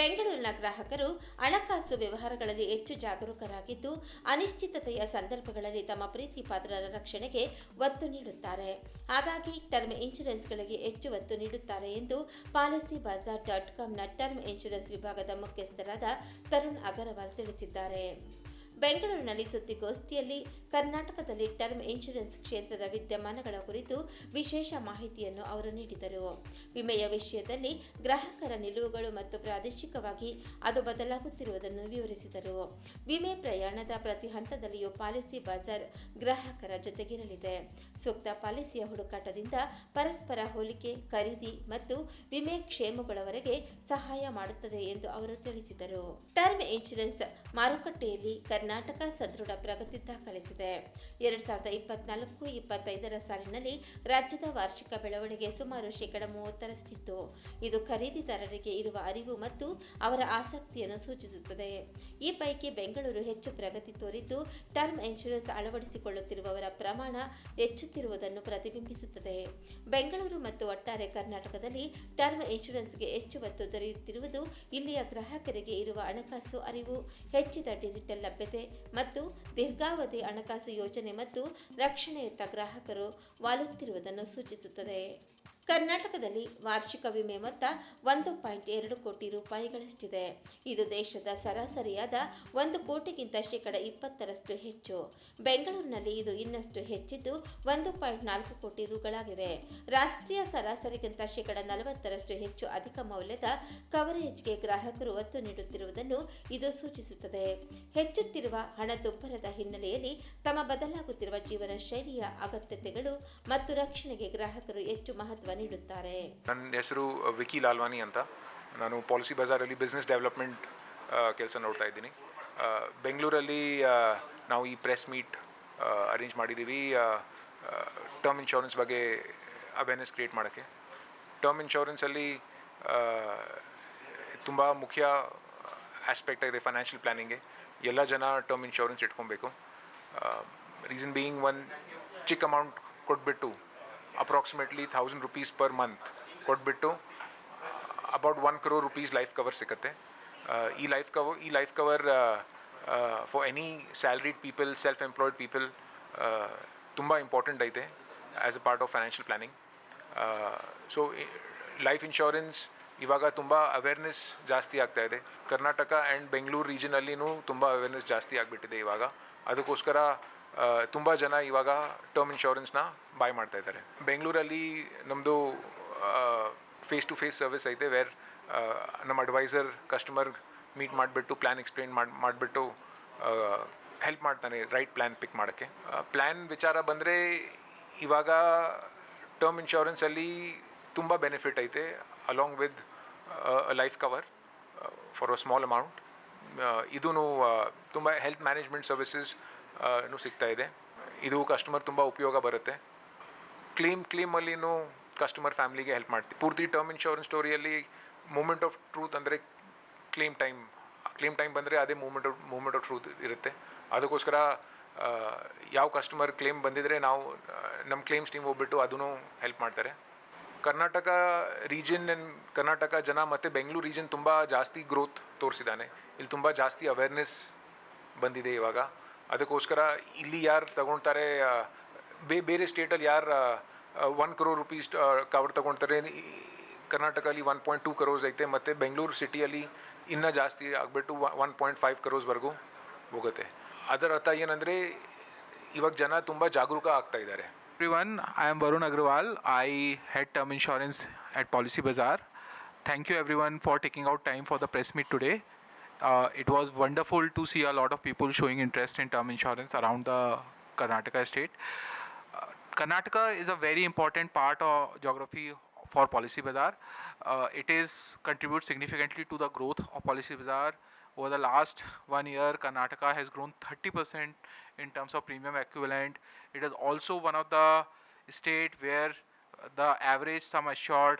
ಬೆಂಗಳೂರಿನ ಗ್ರಾಹಕರು ಹಣಕಾಸು ವ್ಯವಹಾರಗಳಲ್ಲಿ ಹೆಚ್ಚು ಜಾಗರೂಕರಾಗಿದ್ದು, ಅನಿಶ್ಚಿತತೆಯ ಸಂದರ್ಭಗಳಲ್ಲಿ ತಮ್ಮ ಪ್ರೀತಿ ಪಾತ್ರರ ರಕ್ಷಣೆಗೆ ಒತ್ತು ನೀಡುತ್ತಾರೆ. ಹಾಗಾಗಿ ಟರ್ಮ್ ಇನ್ಶೂರೆನ್ಸ್ಗಳಿಗೆ ಹೆಚ್ಚು ಒತ್ತು ನೀಡುತ್ತಾರೆ ಎಂದು ಪಾಲಿಸಿ ಬಜಾರ್ ಡಾಟ್ ಕಾಮ್ನ ಟರ್ಮ್ ಇನ್ಶೂರೆನ್ಸ್ ವಿಭಾಗದ ಮುಖ್ಯಸ್ಥರಾದ ತರುಣ್ ಅಗರವಾಲ್ ತಿಳಿಸಿದ್ದಾರೆ. ಬೆಂಗಳೂರಿನಲ್ಲಿ ಸುದ್ದಿಗೋಷ್ಠಿಯಲ್ಲಿ ಕರ್ನಾಟಕದಲ್ಲಿ ಟರ್ಮ್ ಇನ್ಶೂರೆನ್ಸ್ ಕ್ಷೇತ್ರದ ವಿದ್ಯಮಾನಗಳ ಕುರಿತು ವಿಶೇಷ ಮಾಹಿತಿಯನ್ನು ಅವರು ನೀಡಿದರು. ವಿಮೆಯ ವಿಷಯದಲ್ಲಿ ಗ್ರಾಹಕರ ನಿಲುವುಗಳು ಮತ್ತು ಪ್ರಾದೇಶಿಕವಾಗಿ ಅದು ಬದಲಾಗುತ್ತಿರುವುದನ್ನು ವಿವರಿಸಿದರು. ವಿಮೆ ಪ್ರಯಾಣದ ಪ್ರತಿ ಹಂತದಲ್ಲಿಯೂ ಪಾಲಿಸಿ ಬಜಾರ್ ಗ್ರಾಹಕರ ಜೊತೆಗಿರಲಿದೆ. ಸೂಕ್ತ ಪಾಲಿಸಿಯ ಹುಡುಕಾಟದಿಂದ ಪರಸ್ಪರ ಹೋಲಿಕೆ, ಖರೀದಿ ಮತ್ತು ವಿಮೆ ಕ್ಷೇಮಗಳವರೆಗೆ ಸಹಾಯ ಮಾಡುತ್ತದೆ ಎಂದು ಅವರು ತಿಳಿಸಿದರು. ಟರ್ಮ್ ಇನ್ಶೂರೆನ್ಸ್ ಮಾರುಕಟ್ಟೆಯಲ್ಲಿ ಕರ್ನಾಟಕ ಸದೃಢ ಪ್ರಗತಿ ದಾಖಲಿಸಿದೆ ಎರಡ್ ಸಾವಿರದ ಇಪ್ಪತ್ನಾಲ್ಕು ಇಪ್ಪತ್ತೈದರ ಸಾಲಿನಲ್ಲಿ ರಾಜ್ಯದ ವಾರ್ಷಿಕ ಬೆಳವಣಿಗೆ ಸುಮಾರು ಶೇಕಡ ಮೂವತ್ತರಷ್ಟಿತ್ತು. ಇದು ಖರೀದಿದಾರರಿಗೆ ಇರುವ ಅರಿವು ಮತ್ತು ಅವರ ಆಸಕ್ತಿಯನ್ನು ಸೂಚಿಸುತ್ತದೆ. ಈ ಪೈಕಿ ಬೆಂಗಳೂರು ಹೆಚ್ಚು ಪ್ರಗತಿ ತೋರಿದ್ದು, ಟರ್ಮ್ ಇನ್ಶೂರೆನ್ಸ್ ಅಳವಡಿಸಿಕೊಳ್ಳುತ್ತಿರುವವರ ಪ್ರಮಾಣ ಹೆಚ್ಚುತ್ತಿರುವುದನ್ನು ಪ್ರತಿಬಿಂಬಿಸುತ್ತದೆ. ಬೆಂಗಳೂರು ಮತ್ತು ಒಟ್ಟಾರೆ ಕರ್ನಾಟಕದಲ್ಲಿ ಟರ್ಮ್ ಇನ್ಶೂರೆನ್ಸ್ಗೆ ಹೆಚ್ಚು ಒತ್ತು ದೊರೆಯುತ್ತಿರುವುದು ಇಲ್ಲಿಯ ಗ್ರಾಹಕರಿಗೆ ಇರುವ ಹಣಕಾಸು ಅರಿವು. ಹೆಚ್ಚಿದ ಡಿಜಿಟಲ್ ಲಭ್ಯತೆ ಮತ್ತು ದೀರ್ಘಾವಧಿ ಹಣಕಾಸು ಯೋಜನೆ ಮತ್ತು ರಕ್ಷಣೆಯತ್ತ ಗ್ರಾಹಕರು ವಾಲುತ್ತಿರುವುದನ್ನು ಸೂಚಿಸುತ್ತದೆ. ಕರ್ನಾಟಕದಲ್ಲಿ ವಾರ್ಷಿಕ ವಿಮೆ ಮೊತ್ತ ಒಂದು ಪಾಯಿಂಟ್ ಎರಡು ಕೋಟಿ ರೂಪಾಯಿಗಳಷ್ಟಿದೆ. ಇದು ದೇಶದ ಸರಾಸರಿಯಾದ ಒಂದು ಕೋಟಿಗಿಂತ ಶೇಕಡ ಇಪ್ಪತ್ತರಷ್ಟು ಹೆಚ್ಚು. ಬೆಂಗಳೂರಿನಲ್ಲಿ ಇದು ಇನ್ನಷ್ಟು ಹೆಚ್ಚಿದ್ದು ಒಂದು ಪಾಯಿಂಟ್ ನಾಲ್ಕು ಕೋಟಿ ರುಗಳಾಗಿವೆ. ರಾಷ್ಟ್ರೀಯ ಸರಾಸರಿಗಿಂತ ಶೇಕಡ ನಲವತ್ತರಷ್ಟು ಹೆಚ್ಚು ಅಧಿಕ ಮೌಲ್ಯದ ಕವರೇಜ್ಗೆ ಗ್ರಾಹಕರು ಒತ್ತು ನೀಡುತ್ತಿರುವುದನ್ನು ಇದು ಸೂಚಿಸುತ್ತದೆ. ಹೆಚ್ಚುತ್ತಿರುವ ಹಣದುಬ್ಬರದ ಹಿನ್ನೆಲೆಯಲ್ಲಿ ತಮ್ಮ ಬದಲಾಗುತ್ತಿರುವ ಜೀವನ ಶೈಲಿಯ ಅಗತ್ಯತೆಗಳು ಮತ್ತು ರಕ್ಷಣೆಗೆ ಗ್ರಾಹಕರು ಹೆಚ್ಚು ಮಹತ್ವ ನೀಡುತ್ತಾರೆ. ನನ್ನ ಹೆಸರು ವಿಕಿ ಲಾಲ್ವಾನಿ ಅಂತ. ನಾನು ಪಾಲಿಸಿ ಬಜಾರಲ್ಲಿ ಬಿಸ್ನೆಸ್ ಡೆವಲಪ್ಮೆಂಟ್ ಕೆಲಸ ನೋಡ್ತಾ ಇದ್ದೀನಿ. ಬೆಂಗಳೂರಲ್ಲಿ ನಾವು ಈ ಪ್ರೆಸ್ ಮೀಟ್ ಅರೇಂಜ್ ಮಾಡಿದ್ದೀವಿ. ಟರ್ಮ್ ಇನ್ಶೂರೆನ್ಸ್ ಬಗ್ಗೆ ಅವೇರ್ನೆಸ್ ಕ್ರಿಯೇಟ್ ಮಾಡೋಕ್ಕೆ. ಟರ್ಮ್ ಇನ್ಶೂರೆನ್ಸಲ್ಲಿ ತುಂಬ ಮುಖ್ಯ ಆಸ್ಪೆಕ್ಟ್ ಆಗಿದೆ ಫೈನಾನ್ಷಿಯಲ್ ಪ್ಲ್ಯಾನಿಂಗ್ಗೆ ಎಲ್ಲ ಜನ ಟರ್ಮ್ ಇನ್ಶೂರೆನ್ಸ್ ಇಟ್ಕೊಬೇಕು. ರೀಸನ್ ಬೀಯಿಂಗ್ ಒನ್ ಚಿಕ್ಕ ಅಮೌಂಟ್ ಕೊಟ್ಬಿಟ್ಟು approximately thousand rupees per month ಕೊಟ್ಬಿಟ್ಟು about one crore rupees life cover ಸಿಗುತ್ತೆ ಈ ಲೈಫ್ ಕವರ್ ಈ life cover for any salaried people self employed people ತುಂಬ ಇಂಪಾರ್ಟೆಂಟ್ ಐತೆ as a part of financial planning so life insurance ಇವಾಗ ತುಂಬ awareness ಜಾಸ್ತಿ ಆಗ್ತಾ ಇದೆ ಕರ್ನಾಟಕ ಆ್ಯಂಡ್ ಬೆಂಗಳೂರು ರೀಜನಲ್ಲಿನೂ ತುಂಬ ಅವೇರ್ನೆಸ್ ಜಾಸ್ತಿ ಆಗಿಬಿಟ್ಟಿದೆ ಇವಾಗ ಅದಕ್ಕೋಸ್ಕರ ತುಂಬ ಜನ ಇವಾಗ ಟರ್ಮ್ ಇನ್ಶೂರೆನ್ಸ್ನ ಬಾಯ್ ಮಾಡ್ತಾ ಇದ್ದಾರೆ. ಬೆಂಗಳೂರಲ್ಲಿ ನಮ್ಮದು ಫೇಸ್ ಟು ಫೇಸ್ ಸರ್ವಿಸ್ ಐತೆ ವೇರ್ ನಮ್ಮ ಅಡ್ವೈಸರ್ ಕಸ್ಟಮರ್ ಮೀಟ್ ಮಾಡಿಬಿಟ್ಟು ಪ್ಲ್ಯಾನ್ ಎಕ್ಸ್ಪ್ಲೇನ್ ಮಾಡಿ, ಮಾಡಿಬಿಟ್ಟು ಹೆಲ್ಪ್ ಮಾಡ್ತಾನೆ ರೈಟ್ ಪ್ಲ್ಯಾನ್ ಪಿಕ್ ಮಾಡೋಕ್ಕೆ. ಪ್ಲ್ಯಾನ್ ವಿಚಾರ ಬಂದರೆ ಇವಾಗ ಟರ್ಮ್ ಇನ್ಶೂರೆನ್ಸಲ್ಲಿ ತುಂಬ ಬೆನಿಫಿಟ್ ಐತೆ along with life cover for a small amount ಇದೂ ತುಂಬ ಹೆಲ್ತ್ ಮ್ಯಾನೇಜ್ಮೆಂಟ್ ಸರ್ವಿಸಸ್ ಸಿಗ್ತಾ ಇದೆ. ಇದು ಕಸ್ಟಮರ್ ತುಂಬ ಉಪಯೋಗ ಬರುತ್ತೆ. ಕ್ಲೇಮ್ ಕ್ಲೇಮಲ್ಲಿನೂ ಕಸ್ಟಮರ್ ಫ್ಯಾಮಿಲಿಗೆ ಹೆಲ್ಪ್ ಮಾಡ್ತೀವಿ ಪೂರ್ತಿ ಟರ್ಮ್ ಇನ್ಶೂರೆನ್ಸ್ ಸ್ಟೋರಿಯಲ್ಲಿ ಮೂಮೆಂಟ್ ಆಫ್ ಟ್ರೂತ್ ಅಂದರೆ ಕ್ಲೇಮ್ ಟೈಮ್ ಕ್ಲೇಮ್ ಟೈಮ್ ಬಂದರೆ ಅದೇ moment of moment of truth ಇರುತ್ತೆ. ಅದಕ್ಕೋಸ್ಕರ ಯಾವ ಕಸ್ಟಮರ್ ಕ್ಲೇಮ್ ಬಂದಿದ್ರೆ ನಾವು ನಮ್ಮ ಕ್ಲೇಮ್ಸ್ ಟೀಮ್ ಹೋಗ್ಬಿಟ್ಟು ಅದನ್ನು ಹೆಲ್ಪ್ ಮಾಡ್ತಾರೆ. ಕರ್ನಾಟಕ ರೀಜನ್ ಕರ್ನಾಟಕ ಜನ ಮತ್ತು ಬೆಂಗಳೂರು ರೀಜನ್ ತುಂಬ ಜಾಸ್ತಿ ಗ್ರೋತ್ ತೋರಿಸಿದ್ದಾನೆ ಇಲ್ಲಿ ತುಂಬ ಜಾಸ್ತಿ ಅವೇರ್ನೆಸ್ ಬಂದಿದೆ ಇವಾಗ. ಅದಕ್ಕೋಸ್ಕರ ಇಲ್ಲಿ ಯಾರು ತಗೊಳ್ತಾರೆ ಬೇ, ಬೇರೆ ಸ್ಟೇಟಲ್ಲಿ ಯಾರು ಒನ್ ಕ್ರೋರ್ ರುಪೀಸ್ ಕವರ್ ತಗೊಳ್ತಾರೆ ಕರ್ನಾಟಕದಲ್ಲಿ ಒನ್ ಪಾಯಿಂಟ್ ಟೂ ಕ್ರೋರ್ಸ್ ಐತೆ, ಮತ್ತು ಬೆಂಗಳೂರು ಸಿಟಿಯಲ್ಲಿ ಇನ್ನೂ ಜಾಸ್ತಿ ಆಗಿಬಿಟ್ಟು ಒನ್ ಪಾಯಿಂಟ್ ಫೈವ್ ಕ್ರೋರ್ಸ್ವರೆಗೂ ಹೋಗುತ್ತೆ ಅದರ ಅರ್ಥ ಏನಂದರೆ, ಇವಾಗ ಜನ ತುಂಬ ಜಾಗರೂಕ ಆಗ್ತಾ ಇದ್ದಾರೆ everyone. I am Varun Agrawal I head term insurance at policy bazaar thank you everyone for taking out time for the press meet today. Uh, it was wonderful to see a lot of people showing interest in term insurance around the Karnataka state. Uh, Karnataka is a very important part of geography for Policy Bazaar. Uh, it is contributes significantly to the growth of Policy Bazaar. Over the last one year, Karnataka has grown 30% in terms of premium equivalent. It is also one of the state where the average sum assured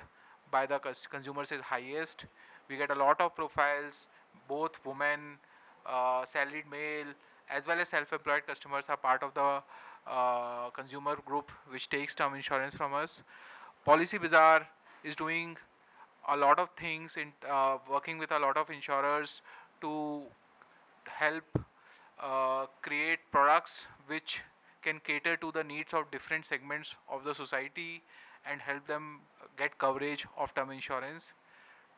by the cons- consumers is highest. We get a lot of profiles, both women, uh, salaried male, as well as self-employed customers are part of the uh, consumer group which takes term insurance from us. Policy Bazaar is doing a lot of things in uh, working with a lot of insurers to help uh, create products which can cater to the needs of different segments of the society and help them get coverage of term insurance.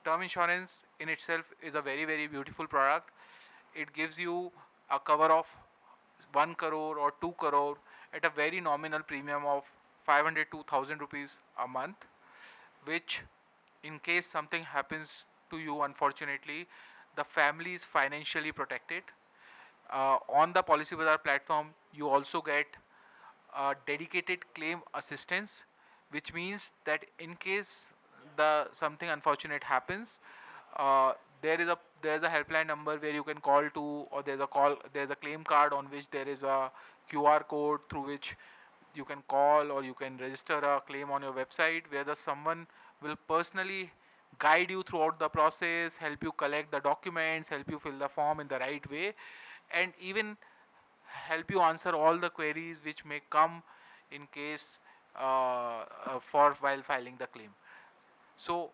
Term insurance in itself is a very, very beautiful product. It gives you a cover of 1 crore or 2 crore at a very nominal premium of 500 to 1000 rupees a month, which in case something happens to you unfortunately the family is financially protected uh, on the policy bazaar platform you also get dedicated claim assistance which means that in case the something unfortunate happens uh, there is a there is a helpline number where you can call to or there's a call there's a claim card on which there is a qr code through which you can call or you can register a claim on your website where the someone will personally guide you throughout the process help you collect the documents help you fill the form in the right way and even help you answer all the queries which may come in case uh, uh, for while filing the claim so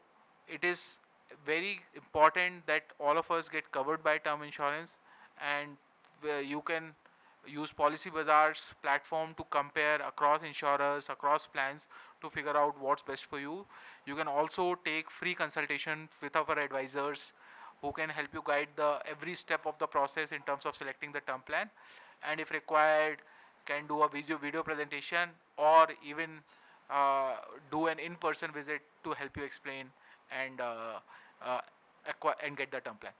it is very important that all of us get covered by term insurance and where you can use policy bazaar's platform to compare across insurers across plans to figure out what's best for you. You can also take free consultation with our advisors who can help you guide the every step of the process in terms of selecting the term plan. And if required can do a video video presentation or even uh, do an in-person visit to help you explain and uh, uh, and get the term plan